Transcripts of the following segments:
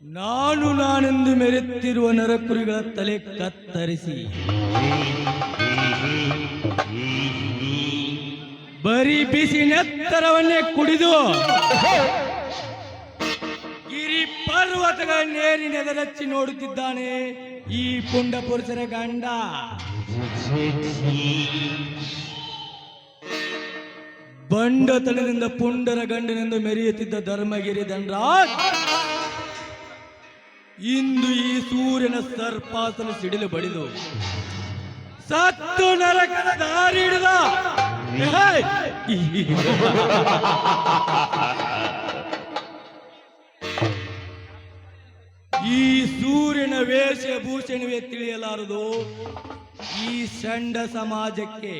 ನಾನು ನಾನೆಂದು ಮೆರೆಯುತ್ತಿರುವ ನರಕುರಿಗಳ ತಲೆ ಕತ್ತರಿಸಿ. ಬರಿ ಬಿಸಿ ನೆತ್ತರವನ್ನೇ ಕುಡಿದು ಗಿರಿ ಪರ್ವತಗಳ ನೇರಿನೆದರಚ್ಚಿ ನೋಡುತ್ತಿದ್ದಾನೆ ಈ ಪುಂಡ ಪುರುಷರ ಗಂಡ. ಬಂಡತನದಿಂದ ಪುಂಡರ ಗಂಡನೆಂದು ಮೆರೆಯುತ್ತಿದ್ದ ಧರ್ಮಗಿರಿ ದಂಡರಾಜ್ ಇಂದು ಈ ಸೂರ್ಯನ ಸರ್ಪಾಸನ ಸಿಡಿಲು ಬಡಿದು ಸತ್ತು ನರಕದ ದಾರಿ ಹಿಡಿದ. ಈ ಸೂರ್ಯನ ವೇಷಭೂಷಣವೇ ತಿಳಿಯಲಾರದು ಈ ಷಂಡ ಸಮಾಜಕ್ಕೆ.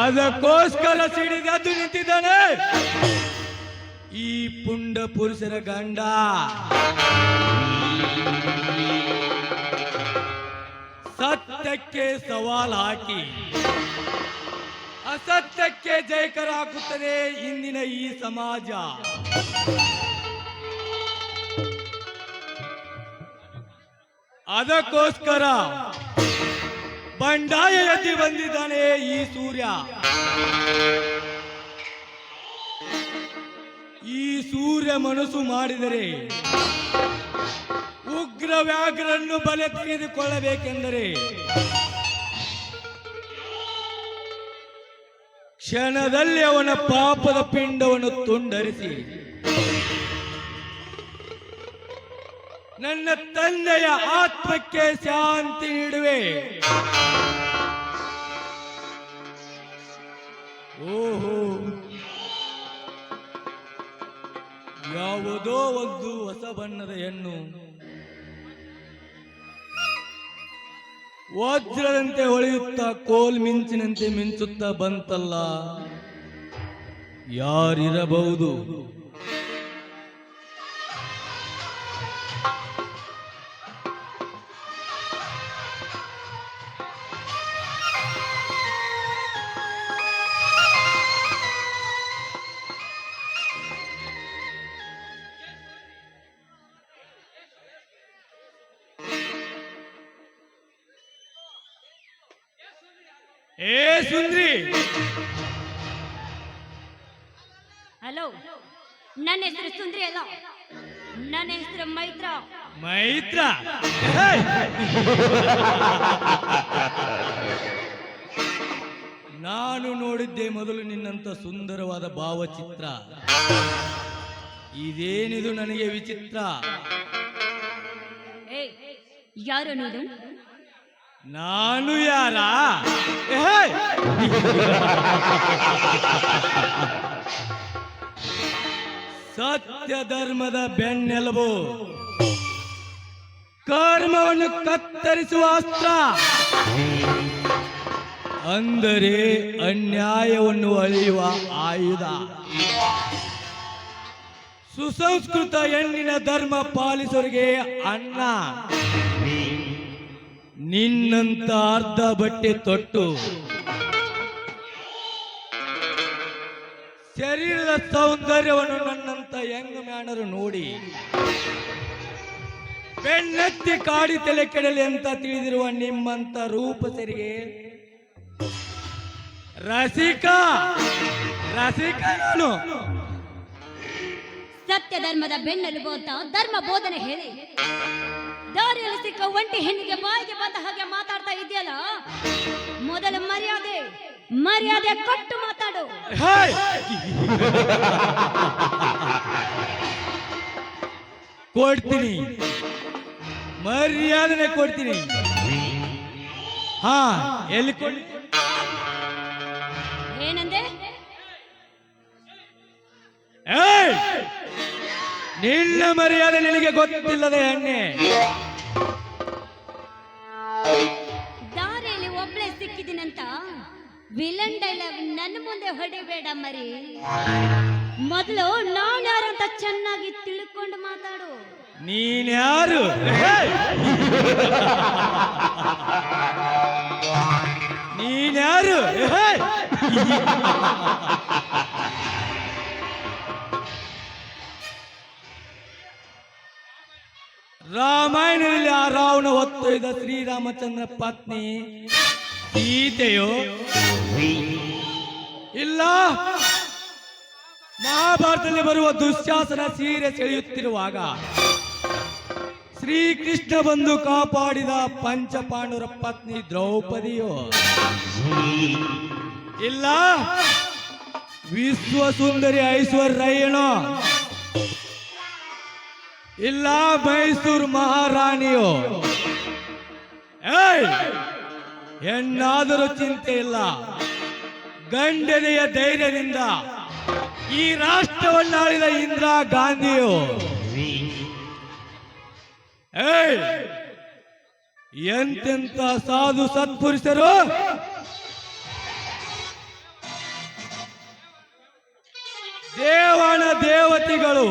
ಅದಕ್ಕೋಸ್ಕರ ಸಿಡಿದದ್ದು ನಿಂತಿದ್ದಾನೆ. ಈ ಪುಂಡ ಪುರುಷರ ಗಂಡ. ಸತ್ಯಕ್ಕೆ ಸವಾಲ್ ಹಾಕಿ. ಅಸತ್ಯಕ್ಕೆ ಜಯಕರ ಹಾಕುತ್ತದೆ ಇಂದಿನ ಈ ಸಮಾಜ. ಅದಕ್ಕೋಸ್ಕರ ಬಂಡಾಯ ಎತ್ತಿ ಬಂದಿದ್ದಾನೆ ಈ ಸೂರ್ಯ. ಈ ಸೂರ್ಯ ಮನಸ್ಸು ಮಾಡಿದರೆ ಉಗ್ರ ವ್ಯಾಘ್ರನ್ನು ಬಲೆ ತೆಗೆದುಕೊಳ್ಳಬೇಕೆಂದರೆ ಕ್ಷಣದಲ್ಲಿ ಅವನ ಪಾಪದ ಪಿಂಡವನ್ನು ತುಂಡರಿಸಿ ನನ್ನ ತಂದೆಯ ಆತ್ಮಕ್ಕೆ ಶಾಂತಿ ನೀಡುವೆ. ಓಹೋ. ಯಾವುದೋ ಒಂದು ಹೊಸ ಬಣ್ಣದ ಹೆಣ್ಣು. ವಜ್ರದಂತೆ ಹೊಳೆಯುತ್ತಾ ಕೋಲ್ ಮಿಂಚಿನಂತೆ ಮಿಂಚುತ್ತಾ ಬಂತಲ್ಲ. ಯಾರಿರಬಹುದು? ಏ ಸುಂದ್ರಿ. ಹಲೋ ನನ್ನ ಹೆಸರು ಸುಂದ್ರಿ ಅಲ್ಲ? ನನ್ನ ಹೆಸರು ಮೈತ್ರ. ಮೈತ್ರ. ನಾನು ನೋಡಿದ್ದೆ ಮೊದಲು ನಿನ್ನಂತ ಸುಂದರವಾದ ಭಾವಚಿತ್ರ. ಇದೇನಿದು ನನಗೆ ವಿಚಿತ್ರ? ಯಾರು ನೀನು ನಾನು ಯಾರ? ಸತ್ಯ ಧರ್ಮದ ಬೆನ್ನೆಲುಬು. ಕರ್ಮವನ್ನು ಕತ್ತರಿಸುವ ಅಸ್ತ್ರ. ಅಂದರೆ ಅನ್ಯಾಯವನ್ನು ಅಳೆಯುವ ಆಯುಧ. ಸುಸಂಸ್ಕೃತ ಹೆಣ್ಣಿನ ಧರ್ಮ ಪಾಲಿಸೋರಿಗೆ ಅನ್ನ. ನಿನ್ನಂತ ಅರ್ಧ ಬಟ್ಟೆ ತೊಟ್ಟು. ಶರೀರದ ಸೌಂದರ್ಯವನ್ನು ನನ್ನಂತ ಯಂಗ್ ಮ್ಯಾನರು ನೋಡಿ. ಬೆಣ್ಣತ್ತಿ ಕಾಡಿ ತಲೆ ಕೆಡಲಿ ಅಂತ ತಿಳಿದಿರುವ ನಿಮ್ಮಂತ ರೂಪ ಸರಿಗೆ ರಸಿಕ ರಸಿಕ ನಾನು. ಸತ್ಯ ಧರ್ಮದ ಬೆನ್ನೆಲುಬು ಅಂತ ಧರ್ಮ ಬೋಧನೆ ಹೇಳಿ. ದಾರಿಯಲ್ಲಿ ಸಿಕ್ಕ ಒಂಟಿ ಹೆಣ್ಣಿಗೆ ಬಾಯಿಗೆ ಬಂದ ಹಾಗೆ ಮಾತಾಡ್ತಾ ಇದೆಯಲ್ಲ ಮೊದಲ ಮರ್ಯಾದೆ ಮರ್ಯಾದೆ ಕೊಟ್ಟು ಮಾತಾಡು. ಕೊಡ್ತೀನಿ. ಮರ್ಯಾದನೆ ಕೊಡ್ತೀನಿ. ಹಾ ಎಲ್ಲಿ ಕೊಡ್ ಏನಂದೆ! ನಿನ್ನ ಮರ್ಯಾದೆ ನಿನಗೆ ಗೊತ್ತಿಲ್ಲದೆ ಎಣ್ಣೆ ಸಿಕ್ಕಿದಿನಂತ ವಿಲನ್ ಡೈಲಾಗ್ ನನ್ನ ಮುಂದೆ ಹೊಡಿಬೇಡ ಮರಿ. ಮೊದಲು ನಾನು ಯಾರು ಅಂತ ಚೆನ್ನಾಗಿ ತಿಳ್ಕೊಂಡು ಮಾತಾಡು. ನೀನಾರು ನೀನ್ಯಾರು ಏ! ರಾಮಾಯಣದಲ್ಲಿ ಆ ರಾವಣ ಹೊತ್ತೊಯ್ದ ಶ್ರೀರಾಮಚಂದ್ರ ಪತ್ನಿ. ಸೀತೆಯೋ ಇಲ್ಲ. ಮಹಾಭಾರತದಲ್ಲಿ ಬರುವ ದುಶ್ಯಾಸನ ಸೀರೆ ಸೆಳೆಯುತ್ತಿರುವಾಗ ಶ್ರೀಕೃಷ್ಣ ಬಂದು ಕಾಪಾಡಿದ ಪಂಚಪಾಂಡುರ ಪತ್ನಿ ದ್ರೌಪದಿಯೋ. ಇಲ್ಲ. ವಿಶ್ವ ಸುಂದರಿ ಐಶ್ವರ್ಯನೋ ಇಲ್ಲ ಮೈಸೂರು ಮಹಾರಾಣಿಯೋ. ಏಯ್! ಹೆಣ್ಣಾದರೂ ಚಿಂತೆ ಇಲ್ಲ. ಗಂಡನೆಯ ಧೈರ್ಯದಿಂದ ಈ ರಾಷ್ಟ್ರವನ್ನಾಳಿದ ಇಂದಿರಾ ಗಾಂಧಿಯು. ಎಂತೆಂತ ಸಾಧು ಸತ್ಪುರುಷರು? ದೇವಣ ದೇವತೆಗಳು.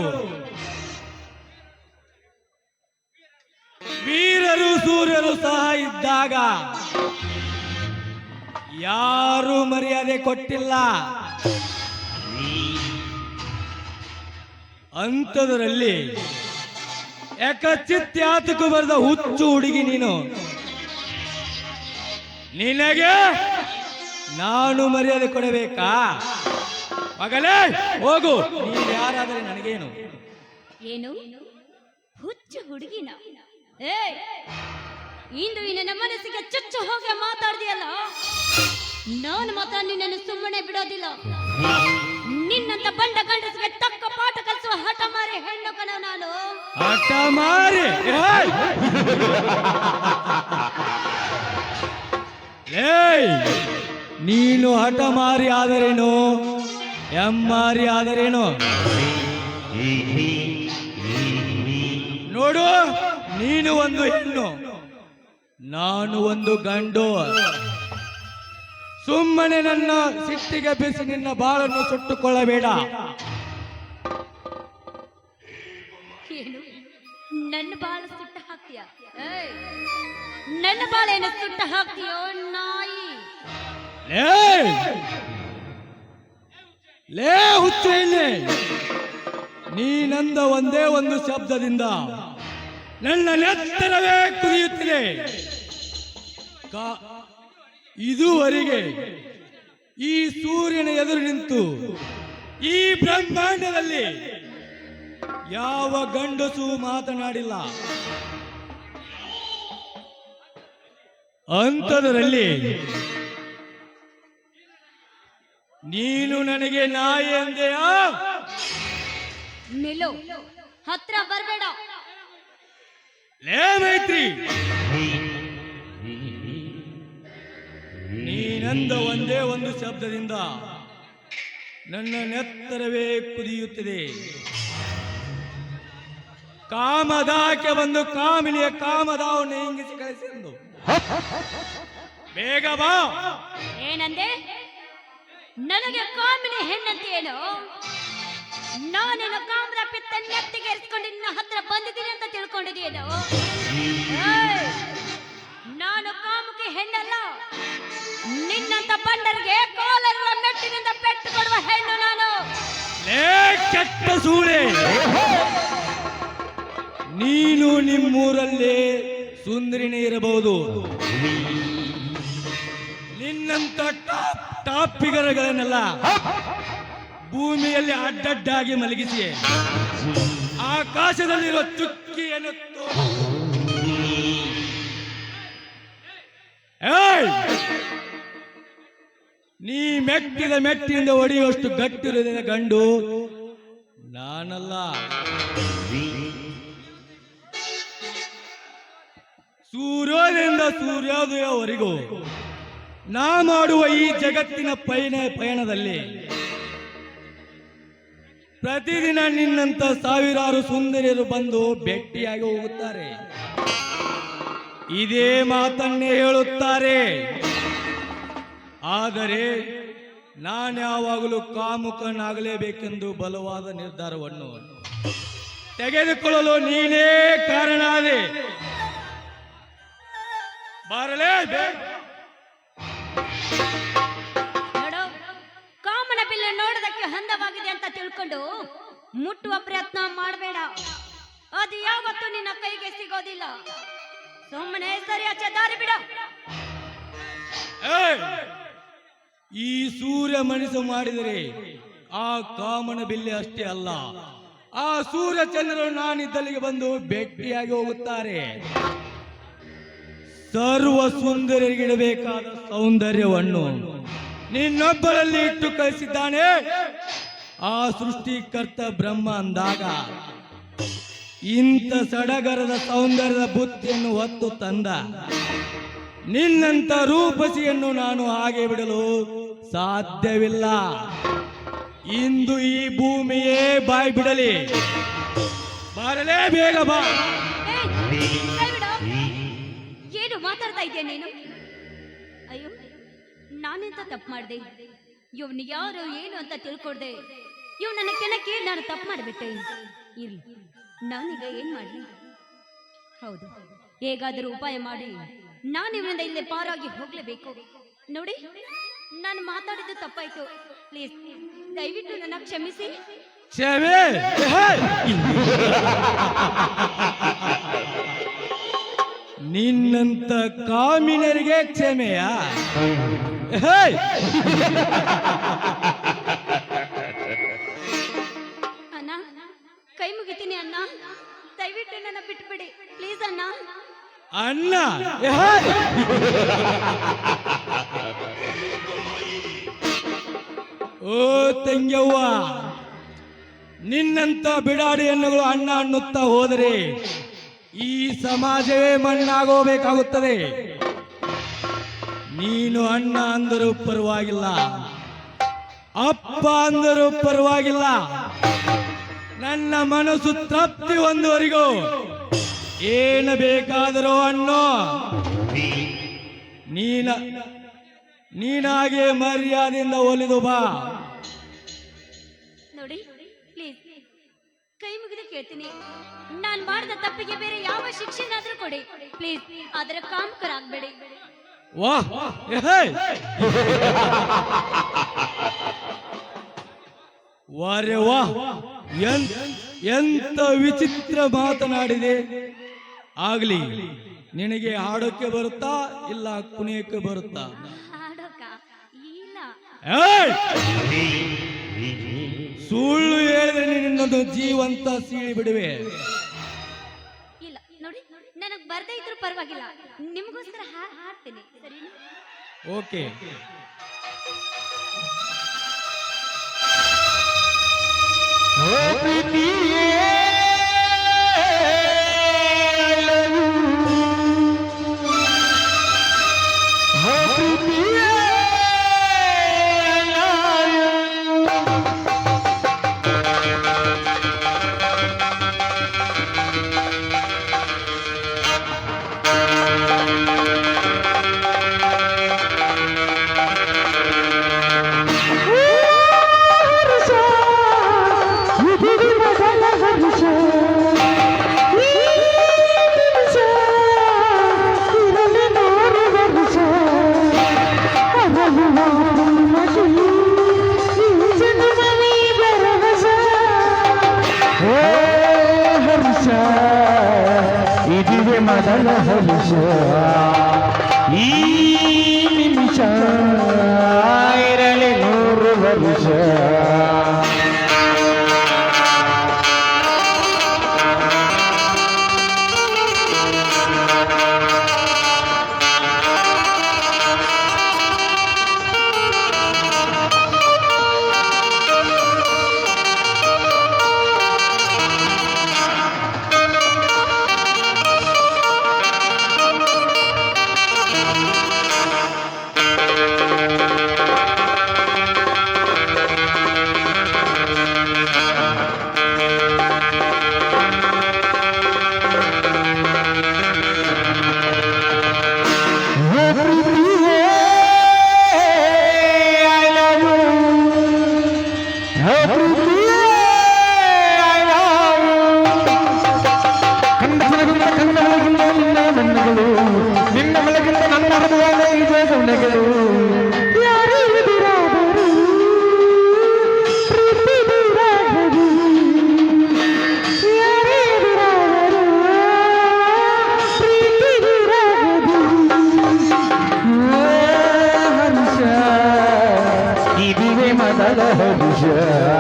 ವೀರರು ಸೂರ್ಯರು ಸಹ ಇದ್ದಾಗ ಯಾರು ಮರ್ಯಾದೆ ಕೊಟ್ಟಿಲ್ಲ. ಅಂಥದ್ರಲ್ಲಿ ಯಾಕಚಿತ್ಯಾತಕ್ಕೂ ಬರೆದ ಹುಚ್ಚು ಹುಡುಗಿ ನೀನು. ನಿನಗೆ ನಾನು ಮರ್ಯಾದೆ ಕೊಡಬೇಕಾ? ಮಗಲೇ ಹೋಗು. ನೀನು ಯಾರಾದರೆ ನನಗೇನು? ಏನು? ಹುಚ್ಚು ಹುಡುಗಿನ. ಏ ಇಂದು ನಿನ್ನ ಮನಸ್ಸಿಗೆ ಚುಚ್ಚು ಹೋಗಿ ಮಾತಾಡ್ದಿಯಲ್ಲ? ನಾನು ಮಾತ್ರ ನಿನ್ನನ್ನು ಸುಮ್ಮನೆ ಬಿಡೋದಿಲ್ಲ. ನಿನ್ನಂತ ಬಂಡ ಗಂಡಸಿಗೆ ತಕ್ಕ ಪಾಠ ಕಲಿಸುವ ಹಠ ಮಾರಿ ಹೆಣ್ಣು ಕಣ ನಾನು. ಹಠ ಮಾರಿ! ನೀನು ಹಠ ಮಾರಿ ಆದರೇನು? ಎಮ್ಮಾರಿ ಆದರೇನು? ನೋಡು, ನೀನು ಒಂದು ಹೆಣ್ಣು. ನಾನು ಒಂದು ಗಂಡು. ಸುಮ್ಮನೆ ನನ್ನ ಸಿಟ್ಟಿಗೆ ಬಿಸಿ ನಿನ್ನ ಬಾಳನ್ನು ಸುಟ್ಟುಕೊಳ್ಳಬೇಡ. ನನ್ನ ಬಾಳ ಸುಟ್ಟ ಹಾಕ್ತೀಯ! ನನ್ನ ಬಾಳೇನು ಸುಟ್ಟ ಹಾಕ್ತೀಯೋ ನಾಯಿ? ಲೇ! ಲೇ ಹುಚ್ಚು ಇಲ್ಲಿ ನೀನಂದ ಒಂದೇ ಒಂದು ಶಬ್ದದಿಂದ ನನ್ನ ನೆತ್ತರವೇ ಕುದಿಯುತ್ತಿದೆ. ಇದುವರೆಗೆ ಈ ಸೂರ್ಯನ ಎದುರು ನಿಂತು ಈ ಬ್ರಹ್ಮಾಂಡದಲ್ಲಿ ಯಾವ ಗಂಡಸು ಮಾತನಾಡಿಲ್ಲ. ಅಂಥದರಲ್ಲಿ ನೀನು ನನಗೆ ನಾಯಿ ಅಂದೆಯ? ನಿಲ್ಲು ಹತ್ರ ಬರಬೇಡ. ಲೇ ಮೈತ್ರಿ. ನೀನಂದ ಒಂದೇ ಒಂದು ಶಬ್ದದಿಂದ ನನ್ನ ನೆತ್ತರವೇ ಕುದಿಯುತ್ತಿದೆ. ಕಾಮದಾಕೆ ಬಂದು ಕಾಮಿನಿಯ ಕಾಮದಾವನ್ನು ಇಂಗಿಸಿ ಎಂದು ಬೇಗ ಬಾ. ಏನಂದೆ? ನನಗೆ ಕಾಮಿನಿ ಹೆಣ್ಣಂತೇನು? ನಾನೇನು ಕಾಮ್ರ ಪಿತ್ತ ನೆತ್ತಿಗೆ ಇರಿಸ್ಕೊಂಡು ನಿನ್ನ ಹತ್ರ ಬಂದಿದ್ದೀನಿ ಅಂತ ತಿಳ್ಕೊಂಡಿದ್ದೀನೋ ಬಂಡರಿಗೆ ಕೋಲರುವ ಮೆಟ್ಟಿನಿಂದ ಪೆಟ್ಟು ಕೊಡುವ ಹೆಣ್ಣು ನಾನು. ಕೆಟ್ಟ ಸೂಳೆ. ನೀನು ನಿಮ್ಮೂರಲ್ಲೇ ಸುಂದರಿನೇ ಇರಬಹುದು. ನಿನ್ನಂತ ಟಾಪ್ ಭೂಮಿಯಲ್ಲಿ ಅಡ್ಡಡ್ಡಾಗಿ ಮಲಗಿಸಿ ಆಕಾಶದಲ್ಲಿರುವ ಚುಕ್ಕಿಯನ್ನು ಏಯ್! ನೀ ಮೆಟ್ಟಿದ ಮೆಟ್ಟಿನಿಂದ ಒಡೆಯುವಷ್ಟು ಗಟ್ಟಿರುವುದಿನ ಗಂಡು, ನಾನಲ್ಲ. ಸೂರ್ಯೋದಯದಿಂದ ಸೂರ್ಯೋದಯವರೆಗೂ ನಾ ಮಾಡುವ ಈ ಜಗತ್ತಿನ ಪಯಣ ಪಯಣದಲ್ಲಿ ಪ್ರತಿದಿನ ನಿನ್ನಂತ ಸಾವಿರಾರು ಸುಂದರಿಯರು ಬಂದು ಭೇಟಿಯಾಗಿ ಹೋಗುತ್ತಾರೆ. ಇದೇ ಮಾತನ್ನೇ ಹೇಳುತ್ತಾರೆ. ಆದರೆ ನಾನು ಯಾವಾಗಲೂ ಕಾಮುಕನಾಗಲೇಬೇಕೆಂದು ಬಲವಾದ ನಿರ್ಧಾರವನ್ನು ತೆಗೆದುಕೊಳ್ಳಲು ನೀನೇ ಕಾರಣ ಅದೇ ಬರಲೇ ನೋಡು ಕಾಮನ ಬಿಲ್ಲು ನೋಡೋದಕ್ಕೆ ಹಂದವಾಗಿದೆ ಅಂತ ತಿಳ್ಕೊಂಡು ಮುಟ್ಟುವ ಪ್ರಯತ್ನ ಮಾಡಬೇಡ. ಅದು ಯಾವತ್ತೂ ನಿನ್ನ ಕೈಗೆ ಸಿಗೋದಿಲ್ಲ. ಸುಮ್ಮನೆ ಸರಿ ಆಚೆ ದಾರಿ ಬಿಡ! ಈ ಸೂರ್ಯ ಮನಸ್ಸು ಮಾಡಿದರೆ ಆ ಕಾಮನ ಬಿಲ್ಲೆ ಅಷ್ಟೇ ಅಲ್ಲ. ಆ ಸೂರ್ಯ ಚಂದ್ರರು ನಾನಿದ್ದಲ್ಲಿಗೆ ಬಂದು ಭೇಟಿಯಾಗಿ ಹೋಗುತ್ತಾರೆ. ಸರ್ವ ಸುಂದರಿಗಿಡಬೇಕಾದ ಸೌಂದರ್ಯವನ್ನು ನಿನ್ನೊಬ್ಬರಲ್ಲಿ ಇಟ್ಟು ಕಳಿಸಿದ್ದಾನೆ. ಆ ಸೃಷ್ಟಿಕರ್ತ ಬ್ರಹ್ಮ ಅಂದಾಗ ಇಂಥ ಸಡಗರದ ಸೌಂದರ್ಯದ ಬುದ್ಧಿಯನ್ನು ಹೊತ್ತು ತಂದ ನಿನ್ನಂತ ರೂಪಸಿಯನ್ನು ನಾನು ಹಾಗೆ ಬಿಡಲು ಸಾಧ್ಯವಿಲ್ಲ. ಇಂದು ಈ ಭೂಮಿಯೇ ಬಾಯಿ ಬಿಡಲಿ ಬರಲೇ ಬೇಗ ಬಾ. ಏನು ಮಾತಾಡ್ತಾ ಇದೆಯಾ ನೀನು? ಅಯ್ಯೋ, ನಾನೆಂತ ತಪ್ಪು ಮಾಡಿದೆ? ಇವನು ಯಾರು, ಏನು ಅಂತ ತಿಳ್ಕೊಡ್ದೆ ಇವ್ ನನ್ನ ಕೆಣಕ್ಕೆ ನಾನು ತಪ್ಪು ಮಾಡಿಬಿಟ್ಟೆ? ಇರ್ಲಿ, ನಾನೀಗ ಏನ್ ಮಾಡಲಿ? ಹೌದು, ಹೇಗಾದರೂ ಉಪಾಯ ಮಾಡಿ ನಾನು ಇವನಿಂದ ಇಲ್ಲಿ ಪಾರಾಗಿ ಹೋಗ್ಲೇಬೇಕು. ನೋಡಿ ನಾನು ಮಾತಾಡಿದ್ದು ತಪ್ಪಾಯ್ತು. ಪ್ಲೀಸ್ ದಯವಿಟ್ಟು ನನ್ನ ಕ್ಷಮಿಸಿ. ಕ್ಷಮೆ. ಹೇ! ನಿನ್ನಂತ ಕಾಮಿನರಿಗೆ ಕ್ಷಮೆಯ? ಹೇ! ಅಣ್ಣ ಕೈ ಮುಗಿತೀನಿ ಅಣ್ಣ. ದಯವಿಟ್ಟು ನನ್ನ ಬಿಟ್ಬಿಡಿ. ಪ್ಲೀಸ್ ಅಣ್ಣ. ಅಣ್ಣ ಹೇ! ಓ ತಂಗ್ಯವ್ವ, ನಿನ್ನಂತ ಬಿಡಾಡಿ ಹೆಣ್ಣುಗಳು ಅಣ್ಣ ಅನ್ನುತ್ತಾ ಹೋದರೆ ಈ ಸಮಾಜವೇ ಮಣ್ಣಾಗೋಬೇಕಾಗುತ್ತದೆ. ನೀನು ಅಣ್ಣ ಅಂದರೂ ಪರವಾಗಿಲ್ಲ, ಅಪ್ಪ ಅಂದರೂ ಪರವಾಗಿಲ್ಲ. ನನ್ನ ಮನಸ್ಸು ತೃಪ್ತಿ ಹೊಂದುವರಿಗೂ ಏನು ಬೇಕಾದರೂ ಅಣ್ಣೋ, ನೀನ ನೀನಾಗೆ ಮರ್ಯಾದೆಯಿಂದ ಒಲಿದು ಬಾ. ಕೇಳ್ತೀನಿ. ನಾನು ಮಾಡಿದ ತಪ್ಪಿಗೆ ಬೇರೆ ಯಾವ ಶಿಕ್ಷೆನಾದ್ರೂ ಕೊಡಿ. ಪ್ಲೀಸ್ ಅದರ ಕಾಮಕರಾಗ್ಬೇಡಿ. ವಾಹ್. ಹೇ! ವಾರೆ ವಾಹ್. ಎಂತ ವಿಚಿತ್ರ ಮಾತನಾಡಿದೆ. ಆಗ್ಲಿ ನಿನಗೆ ಹಾಡೋಕೆ ಬರುತ್ತಾ ಇಲ್ಲ ಕುಣಿಯಕ್ಕೆ ಬರುತ್ತಾ! ಸುಳ್ಳು ಹೇಳಿದ್ರೆ ಜೀವಂತ ಸೀಳಿ ಬಿಡುವೆ. ಇಲ್ಲ ನೋಡಿ ನನಗೆ ಬರ್ದೇ ಇದ್ರೂ ಪರವಾಗಿಲ್ಲ. ನಿಮಗೋಸ್ಕರ ಹಾಡ್ತೀನಿ ಸರಿನಾ? ಓಕೆ. ಇದುವೆ ಹರುಷ ಈ religião.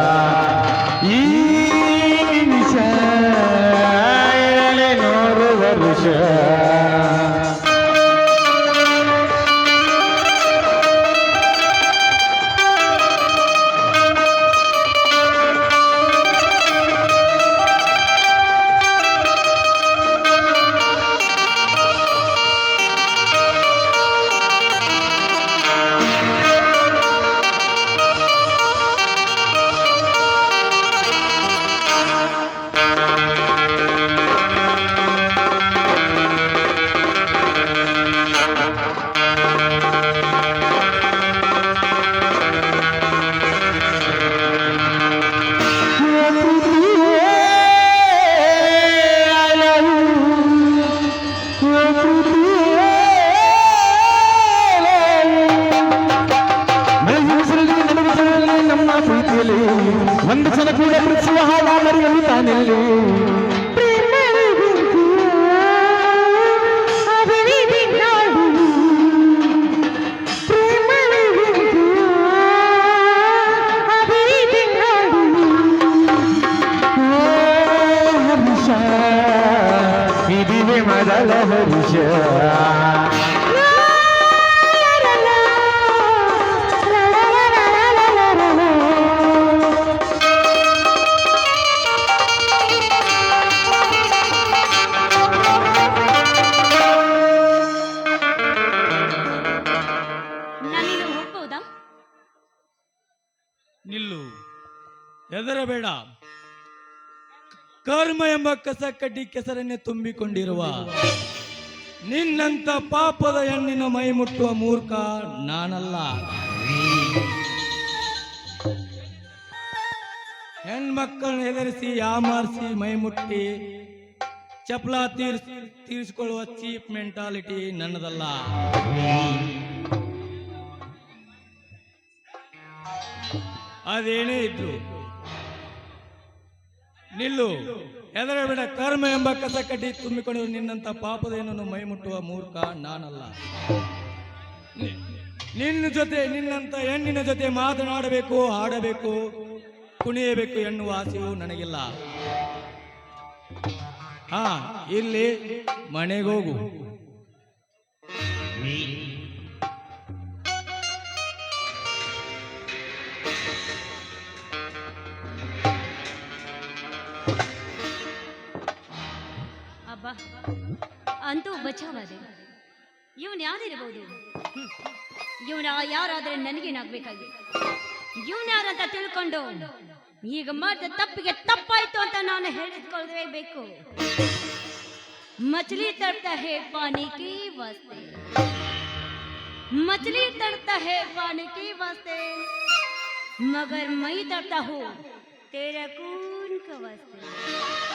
ಒಂದು ಸಲ ಕೂಡ ಪ್ರೀತಿಸುವ ಹಾಗ ಮರೆಯಲು ತಾನೆಲ್ಲಿ ಹೆದರಬೇಡ. ಕರ್ಮ ಎಂಬ ಕಸ ಕಡ್ಡಿ ಕೆಸರನ್ನೇ ತುಂಬಿಕೊಂಡಿರುವ ನಿನ್ನಂತ ಪಾಪದ ಹೆಣ್ಣಿನ ಮೈ ಮುಟ್ಟುವ ಮೂರ್ಖ ನಾನಲ್ಲ. ಹೆಣ್ಮಕ್ಕಳನ್ನ ಹೆದರಿಸಿ, ಯಾಮಾರಿಸಿ, ಮೈ ಮುಟ್ಟಿ, ಚಪ್ಲ ತೀರ್ಸ್, ತೀರಿಸಿಕೊಳ್ಳುವ ಚೀಪ್ ಮೆಂಟಾಲಿಟಿ ನನ್ನದಲ್ಲ. ಅದೇನೇ ಇದ್ರು ನಿಲ್ಲು. ಬಿಡ ಕರ್ಮ ಎಂಬ ಕಸ ಕಡ್ಡಿ ತುಂಬಿಕೊಂಡು ನಿನ್ನಂತ ಪಾಪದೇನನ್ನು ಮೈ ಮುಟ್ಟುವ ಮೂರ್ಖ ನಾನಲ್ಲ. ನಿನ್ನ ಜೊತೆ ನಿನ್ನಂತ ಹೆಣ್ಣಿನ ಜೊತೆ ಮಾತನಾಡಬೇಕು ಆಡಬೇಕು ಕುಣಿಯಬೇಕು ಎನ್ನುವ ಆಸೆಯು ನನಗಿಲ್ಲ. ಹಾ, ಇಲ್ಲಿ ಮನೆಗೋಗು ಅಂತೂ ಬಚಾವಾದೆ ಇವನ್ ಯಾರಿರ್ಬೋದು ಇವನ ಯಾರಾದ್ರೆ ನನಗೇನಾಗ್ಬೇಕಾಗಿ ಇವನ್ ಯಾರಂತ ತಿಳ್ಕೊಂಡು ಈಗ ಮಾಡಿದ ತಪ್ಪಿಗೆ ತಪ್ಪಾಯ್ತು ಅಂತ ನಾನು ಹೇಳಿದ್ಕೊಳ್ಬೇಕು मछली तड़ता है पानी की वास्ते मछली तड़ता है पानी की वास्ते मगर मैं तड़ता हूँ तेरा खून का वास्ते